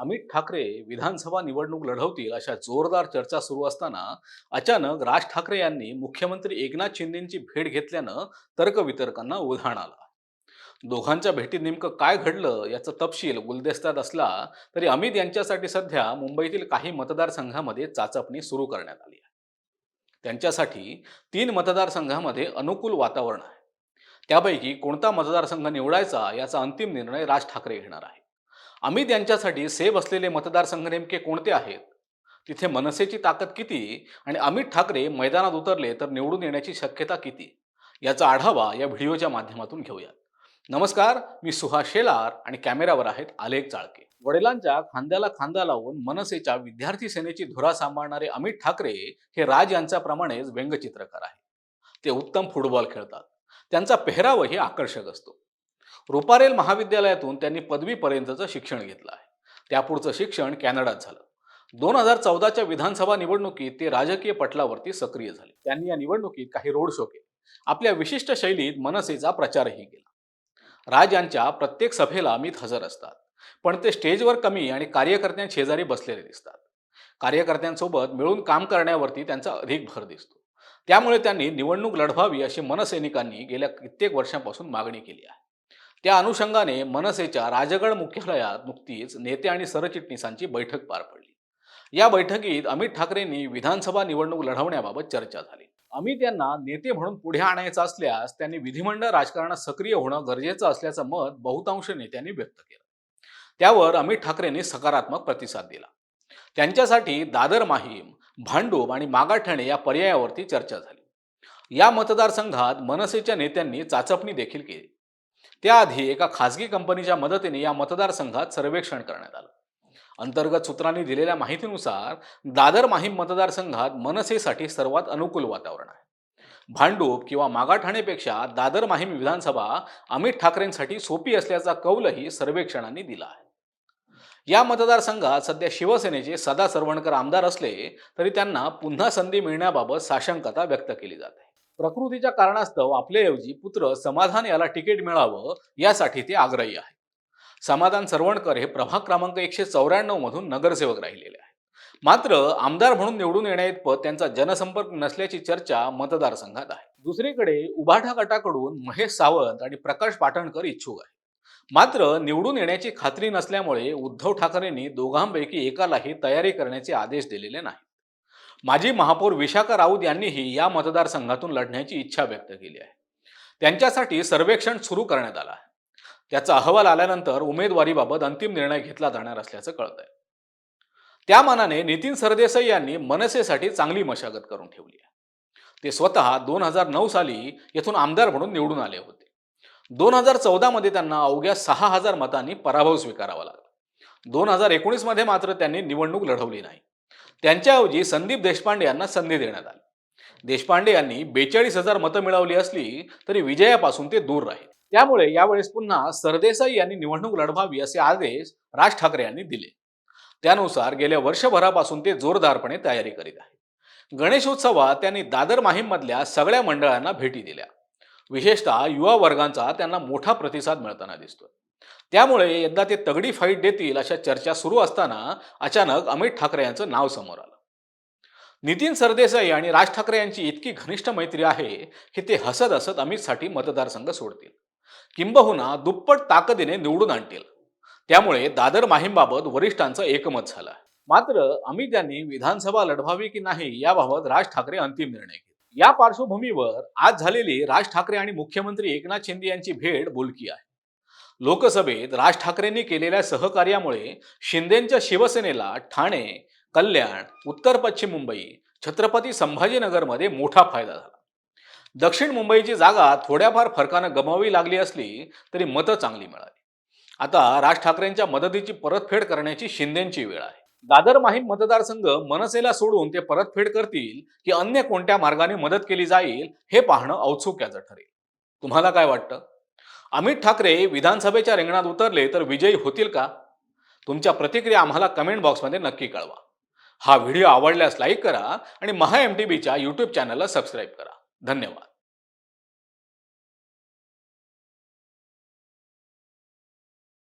अमित ठाकरे विधानसभा निवडणूक लढवतील अशा जोरदार चर्चा सुरू असताना अचानक राज ठाकरे यांनी मुख्यमंत्री एकनाथ शिंदेची भेट घेतल्यानं तर्कवितर्कांना उधाण आलं. दोघांच्या भेटीत नेमकं काय घडलं याचा तपशील गुलदस्त्यात असला तरी अमित यांच्यासाठी सध्या मुंबईतील काही मतदारसंघामध्ये चाचपणी सुरू करण्यात आली आहे. त्यांच्यासाठी तीन मतदारसंघामध्ये अनुकूल वातावरण आहे. त्यापैकी कोणता मतदारसंघ निवडायचा याचा अंतिम निर्णय राज ठाकरे घेणार आहे अमित यांच्यासाठी सेफ असलेले मतदारसंघ नेमके कोणते आहेत? तिथे मनसेची ताकद किती आणि अमित ठाकरे मैदानात उतरले तर निवडून येण्याची शक्यता किती? याचा आढावा या व्हिडिओच्या माध्यमातून घेऊयात. नमस्कार मी सुहास शेलार आणि कॅमेरावर आहेत आलेख चाळके. वडिलांच्या खांद्याला खांदा लावून मनसेच्या विद्यार्थी सेनेची धुरा सांभाळणारे अमित ठाकरे हे राज यांच्याप्रमाणेच व्यंगचित्रकार आहेत. ते उत्तम फुटबॉल खेळतात. त्यांचा पेहरावही आकर्षक असतो. रुपारेल महाविद्यालयातून त्यांनी पदवीपर्यंतचं शिक्षण घेतलं आहे. त्यापुढचं शिक्षण कॅनडात झालं. दोन हजार चौदाच्या विधानसभा निवडणुकीत ते राजकीय पटलावरती सक्रिय झाले. त्यांनी या निवडणुकीत काही रोड शो केले. आपल्या विशिष्ट शैलीत मनसेचा प्रचारही केला. राज यांच्या प्रत्येक सभेला अमित हजर असतात. पण ते स्टेजवर कमी आणि कार्यकर्त्यांशेजारी बसलेले दिसतात. कार्यकर्त्यांसोबत मिळून काम करण्यावरती त्यांचा अधिक भर दिसतो. त्यामुळे त्यांनी निवडणूक लढवावी अशी मनसैनिकांनी गेल्या कित्येक वर्षांपासून मागणी केली आहे. त्या अनुषंगाने मनसेच्या राजगड मुख्यालयात नुकतीच नेते आणि सरचिटणीसांची बैठक पार पडली. या बैठकीत अमित ठाकरेंनी विधानसभा निवडणूक लढवण्याबाबत चर्चा झाली. अमित यांना नेते म्हणून पुढे आणायचं असल्यास त्यांनी विधिमंडळ राजकारणात सक्रिय होणं गरजेचं असल्याचं मत बहुतांश नेत्यांनी व्यक्त केलं. त्यावर अमित ठाकरेंनी सकारात्मक प्रतिसाद दिला. त्यांच्यासाठी दादर माहीम भांडूप आणि मागाठणे या पर्यायावरती चर्चा झाली. या मतदारसंघात मनसेच्या नेत्यांनी चाचपणी देखील केली. त्याआधी एका खासगी कंपनीच्या मदतीने या मतदारसंघात सर्वेक्षण करण्यात आलं. अंतर्गत सूत्रांनी दिलेल्या माहितीनुसार दादर माहीम मतदारसंघात मनसेसाठी सर्वात अनुकूल वातावरण आहे. भांडूप किंवा मागाठाणेपेक्षा दादर माहीम विधानसभा अमित ठाकरेंसाठी सोपी असल्याचा कौलही सर्वेक्षणांनी दिला आहे. या मतदारसंघात सध्या शिवसेनेचे सदा सरवणकर आमदार असले तरी त्यांना पुन्हा संधी मिळण्याबाबत साशंकता व्यक्त केली जाते. प्रकृतीच्या कारणास्तव आपल्याऐवजी पुत्र समाधान याला तिकीट मिळावं यासाठी ते आग्रही आहे समाधान सरवणकर हे प्रभाग क्रमांक एकशे चौऱ्याण्णव मधून नगरसेवक राहिलेले आहेत. मात्र आमदार म्हणून निवडून येण्याइतपत त्यांचा जनसंपर्क नसल्याची चर्चा मतदारसंघात आहे. दुसरीकडे उभाठा गटाकडून महेश सावंत आणि प्रकाश पाटणकर इच्छुक आहे मात्र निवडून येण्याची खात्री नसल्यामुळे उद्धव ठाकरेंनी दोघांपैकी एकालाही तयारी करण्याचे आदेश दिलेले नाहीत. माजी महापौर विशाखा राऊत यांनीही या मतदारसंघातून लढण्याची इच्छा व्यक्त केली आहे. त्यांच्यासाठी सर्वेक्षण सुरू करण्यात आलं आहे. त्याचा अहवाल आल्यानंतर उमेदवारीबाबत अंतिम निर्णय घेतला जाणार असल्याचं कळतंय. त्या मानाने नितीन सरदेसाई यांनी मनसेसाठी चांगली मशागत करून ठेवली आहे. ते स्वतः दोन हजार नऊ साली येथून आमदार म्हणून निवडून आले होते. दोन हजार चौदामध्ये त्यांना अवघ्या सहा हजार मतांनी पराभव स्वीकारावा लागला. दोन हजार एकोणीसमध्ये मात्र त्यांनी निवडणूक लढवली नाही. त्यांच्याऐवजी संदीप देशपांडे यांना संधी देण्यात आली. देशपांडे यांनी बेचाळीस हजार मतं मिळवली असली तरी विजयापासून ते दूर राहील. त्यामुळे यावेळेस पुन्हा सरदेसाई यांनी निवडणूक लढवावी असे आदेश राज ठाकरे यांनी दिले. त्यानुसार गेल्या वर्षभरापासून ते जोरदारपणे तयारी करीत आहे. गणेशोत्सवात त्यांनी दादर माहीममधल्या सगळ्या मंडळांना भेटी दिल्या. विशेषतः युवा वर्गांचा त्यांना मोठा प्रतिसाद मिळताना दिसतोय. त्यामुळे यंदा ते तगडी फाईट देतील अशा चर्चा सुरू असताना अचानक अमित ठाकरे यांचं नाव समोर आलं. नितीन सरदेसाई आणि राज ठाकरे यांची इतकी घनिष्ठ मैत्री आहे की ते हसत हसत अमितसाठी मतदारसंघ सोडतील. किंबहुना दुप्पट ताकदीने निवडून आणतील. त्यामुळे दादर माहीमबाबत वरिष्ठांचं एकमत झालं. मात्र अमित यांनी विधानसभा लढवावी की नाही याबाबत राज ठाकरे अंतिम निर्णय घेतला. या पार्श्वभूमीवर आज झालेली राज ठाकरे आणि मुख्यमंत्री एकनाथ शिंदे यांची भेट बोलकी आहे. लोकसभेत राज ठाकरेंनी केलेल्या सहकार्यामुळे शिंदेच्या शिवसेनेला ठाणे कल्याण उत्तर पश्चिम मुंबई छत्रपती संभाजीनगरमध्ये मोठा फायदा झाला. दक्षिण मुंबईची जागा थोड्याफार फरकानं गमावी लागली असली तरी मतं चांगली मिळाली. आता राज ठाकरेंच्या मदतीची परतफेड करण्याची शिंदेची वेळ आहे. दादर माहीम मतदारसंघ मनसेला सोडून ते परतफेड करतील की अन्य कोणत्या मार्गाने मदत केली जाईल हे पाहणं औत्सुक्याचं ठरेल. तुम्हाला काय वाटतं? अमित ठाकरे विधानसभेच्या रिंगणात उतरले तर विजयी होतील का? तुमच्या प्रतिक्रिया आम्हाला कमेंट बॉक्समध्ये नक्की कळवा. हा व्हिडिओ आवडल्यास लाईक करा आणि महा एम टी बीच्या यूट्यूब चॅनलला सबस्क्राईब करा. धन्यवाद.